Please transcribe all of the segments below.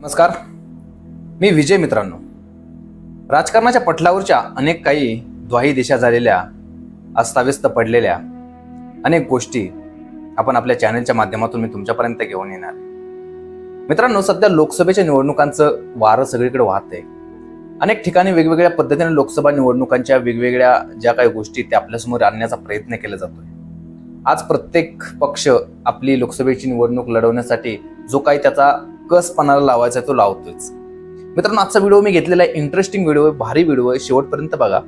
नमस्कार. मी विजय मित्रांनो. राजकारणाच्या पटलावरच्या अनेक काही द्वाही दिशा झालेल्या अस्ताव्यस्त पडलेल्या अनेक गोष्टी आपण आपल्या चॅनलच्या माध्यमातून मी तुमच्यापर्यंत घेऊन येणार. मित्रांनो सध्या लोकसभेच्या निवडणुकांचं वारं सगळीकडे वाहत आहे अनेक ठिकाणी वेगवेगळ्या पद्धतीने लोकसभा निवडणुकांच्या वेगवेगळ्या ज्या काही गोष्टी त्या आपल्यासमोर आणण्याचा प्रयत्न केला जातोय. आज प्रत्येक पक्ष आपली लोकसभेची निवडणूक लढवण्यासाठी जो काही त्याचा कस पणाला लावायचा आहे तो लावतोच मित्रांनो आजचा व्हिडिओ मी घेतलेला आहे इंटरेस्टिंग व्हिडिओ आहे भारी व्हिडिओ आहे. शेवटपर्यंत बघा.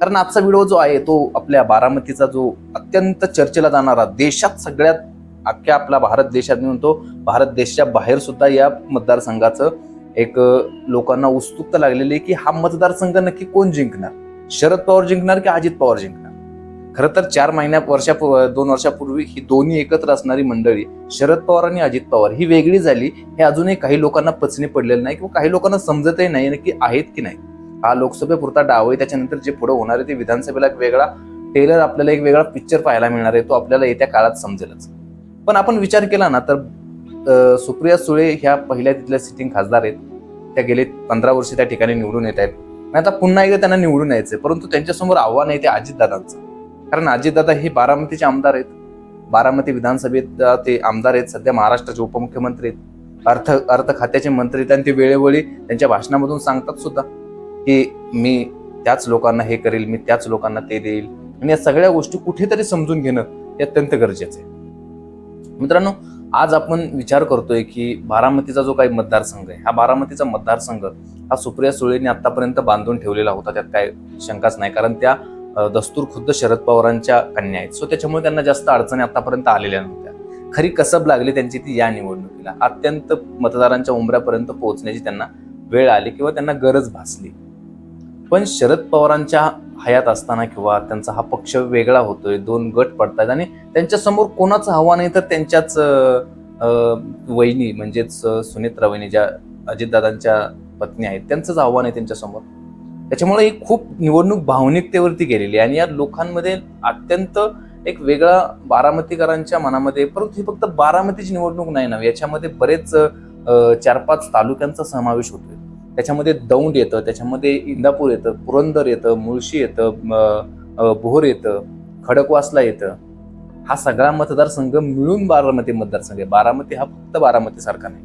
कारण आजचा व्हिडिओ जो आहे तो आपल्या बारामतीचा जो अत्यंत चर्चेला जाणारा देशात सगळ्यात अख्ख्या आपला भारत देशात मिळून तो भारत देशाच्या बाहेर सुद्धा या मतदारसंघाचं एक लोकांना उत्सुकता लागलेली आहे की हा मतदारसंघ नक्की कोण जिंकणार? शरद पवार जिंकणार की अजित पवार जिंकणार? खरं तर चार महिन्या वर्षा दोन वर्षापूर्वी ही दोन्ही एकत्र असणारी मंडळी शरद पवार आणि अजित पवार ही वेगळी झाली. हे अजूनही काही लोकांना पचनी पडलेलं नाही किंवा काही लोकांना समजतही नाही नक्की आहेत की नाही. हा लोकसभेपुरता डाव आहे. त्याच्यानंतर जे पुढे होणार आहे ते विधानसभेला एक वेगळा टेलर आपल्याला एक वेगळा पिक्चर पाहायला मिळणार आहे. तो आपल्याला येत्या काळात समजेलच. पण आपण विचार केला ना तर सुप्रिया सुळे ह्या पहिल्या तिथल्या सिटिंग खासदार आहेत. त्या गेले पंधरा वर्ष त्या ठिकाणी निवडून येत आहेत. आणि आता पुन्हा एकदा त्यांना निवडून यायचंय. परंतु त्यांच्यासमोर आव्हान आहे ते अजितदादांचं. कारण अजितदादा हे बारामतीचे आमदार आहेत. बारामती विधानसभेत ते आमदार आहेत. सध्या महाराष्ट्राचे उपमुख्यमंत्री आहेत. अर्थ अर्थ खात्याचे मंत्री आहेत आणि ते वेळोवेळी त्यांच्या भाषणामधून सांगतात सुद्धा की मी त्याच लोकांना हे करेल मी त्याच लोकांना ते देईल. आणि या सगळ्या गोष्टी कुठेतरी समजून घेणं हे अत्यंत गरजेचं आहे. मित्रांनो आज आपण विचार करतोय की बारामतीचा जो काही मतदारसंघ आहे हा बारामतीचा मतदारसंघ हा सुप्रिया सुळेंनी आतापर्यंत बांधून ठेवलेला होता. त्यात काय शंकाच नाही. कारण त्या दस्तूर खुद्द शरद पवारांच्या कन्या आहेत. सो त्याच्यामुळे त्यांना जास्त अडचणी आतापर्यंत आलेल्या नव्हत्या. खरी कसब लागली त्यांची ती या निवडणुकीला. अत्यंत मतदारांच्या उंबऱ्यापर्यंत पोहोचण्याची त्यांना वेळ आली किंवा त्यांना गरज भासली. पण शरद पवारांच्या हयात असताना किंवा त्यांचा हा पक्ष वेगळा होतोय दोन गट पडतात आणि त्यांच्यासमोर कोणाचं हवा नाही तर त्यांच्याच वहिनी म्हणजेच सुनेत्रा वहिनी ज्या अजितदादांच्या पत्नी आहेत त्यांचंच आव्हान आहे त्यांच्यासमोर. त्याच्यामुळे ही खूप निवडणूक भावनिकतेवरती गेलेली आहे. आणि या लोकांमध्ये अत्यंत एक वेगळा बारामतीकरांच्या मनामध्ये परंतु ही फक्त बारामतीची निवडणूक नाही ना याच्यामध्ये बरेच चार पाच तालुक्यांचा समावेश होतोय. त्याच्यामध्ये दौंड येतं त्याच्यामध्ये इंदापूर येतं पुरंदर येतं मुळशी येतं भोर येतं खडकवासला येतं. हा सगळा मतदारसंघ मिळून बारामती मतदारसंघ आहे. बारामती हा फक्त बारामती सारखा नाही.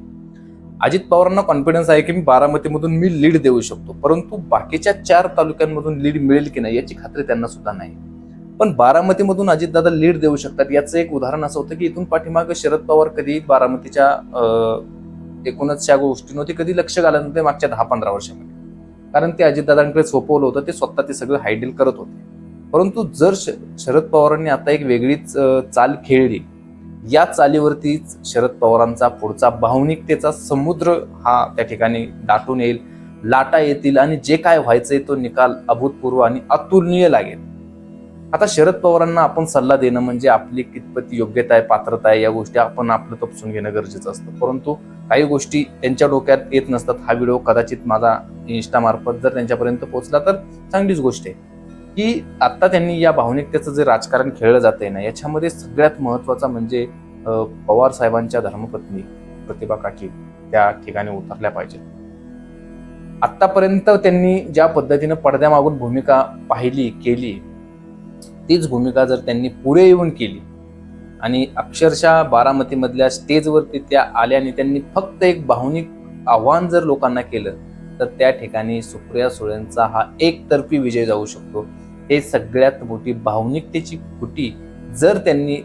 अजित पवारांना कॉन्फिडन्स आहे की मी बारामतीमधून मी लीड देऊ शकतो. परंतु बाकीच्या चार तालुक्यांमधून लीड मिळेल की नाही याची खात्री त्यांना सुद्धा नाही. पण बारामतीमधून अजितदादा लीड देऊ शकतात याचं एक उदाहरण असं होतं की इथून पाठीमागे शरद पवार कधी बारामतीच्या एकूणच या गोष्टींवरती कधी लक्ष घालत नव्हते मागच्या दहा पंधरा वर्षामध्ये. कारण ते अजितदादांकडे सोपवलं होतं ते स्वतः ते सगळं हायडील करत होते. परंतु जर श- शरद पवारांनी आता एक वेगळीच चाल खेळली या चालीवरतीच शरद पवारांचा पुढचा भावनिकतेचा समुद्र हा त्या ठिकाणी दाटून येईल लाटा येतील आणि जे काय व्हायचंय तो निकाल अभूतपूर्व आणि अतुलनीय लागेल. आता शरद पवारांना आपण सल्ला देणं म्हणजे आपली कितपत योग्यता आहे पात्रता आहे या गोष्टी आपण आपलं तपसून घेणं गरजेचं असतं. परंतु काही गोष्टी त्यांच्या डोक्यात येत नसतात. हा व्हिडिओ कदाचित माझा इन्स्टामार्फत जर त्यांच्यापर्यंत पोहोचला तर चांगलीच गोष्ट आहे. की आता त्यांनी या भावनिकतेचं जे राजकारण खेळलं जातंय ना याच्यामध्ये सगळ्यात महत्त्वाचा म्हणजे पवार साहेबांच्या धर्मपत्नी प्रतिभा काठी त्या ठिकाणी उतरल्या पाहिजेत. आतापर्यंत त्यांनी ज्या पद्धतीनं पडद्यामागून भूमिका पाहिली केली तीच भूमिका जर त्यांनी पुढे येऊन केली आणि अक्षरशः बारामतीमधल्या स्टेजवरती त्या आल्या आणि त्यांनी फक्त एक भावनिक आव्हान जर लोकांना केलं तर त्या ठिकाणी सुप्रिया सुळेंचा हा एकतर्फी विजय जाऊ शकतो. हे सगळ्यात मोठी भावनिकतेची खुटी जर त्यांनी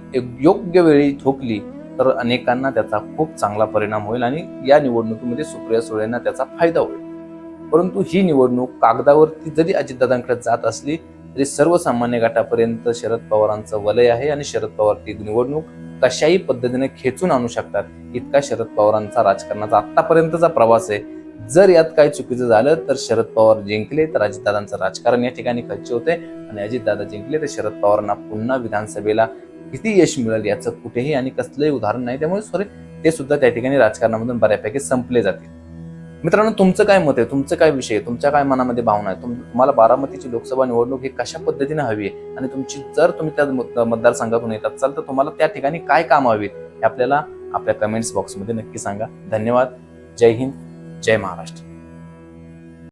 योग्य वेळी ठोकली तर अनेकांना त्याचा खूप चांगला परिणाम होईल आणि या निवडणुकीमध्ये सुप्रिया सुळेंना त्याचा फायदा होईल. परंतु ही निवडणूक कागदावरती जरी अजितदादांकडे जात असली तरी सर्वसामान्य गटापर्यंत शरद पवारांचं वलय आहे आणि शरद पवार ती निवडणूक कशाही पद्धतीने खेचून आणू शकतात इतका शरद पवारांचा राजकारणाचा आतापर्यंतचा प्रवास आहे. जर यात काही चुकीचं झालं तर शरद पवार जिंकले तर अजितदादांचं राजकारण या ठिकाणी खच्चे होते आणि अजितदादा जिंकले तर शरद पवारांना पुन्हा विधानसभेला किती यश मिळेल याचं कुठेही आणि कसलंही उदाहरण नाही. त्यामुळे सॉरी ते सुद्धा त्या ठिकाणी राजकारणामधून बऱ्यापैकी संपले जातील. मित्रांनो तुमचं काय मत आहे? तुमचं काय विषय आहे? तुमच्या काय मनामध्ये भावना आहे? तुम- तुम्हाला बारामतीची लोकसभा निवडणूक ही कशा पद्धतीने हवी आहे? आणि तुमची जर तुम्ही त्या मत- मतदारसंघातून येत असाल तर तुम्हाला त्या ठिकाणी काय काम हवीत? हे आपल्याला आपल्या कमेंट्स बॉक्समध्ये नक्की सांगा. धन्यवाद. जय हिंद. जय महाराष्ट्र.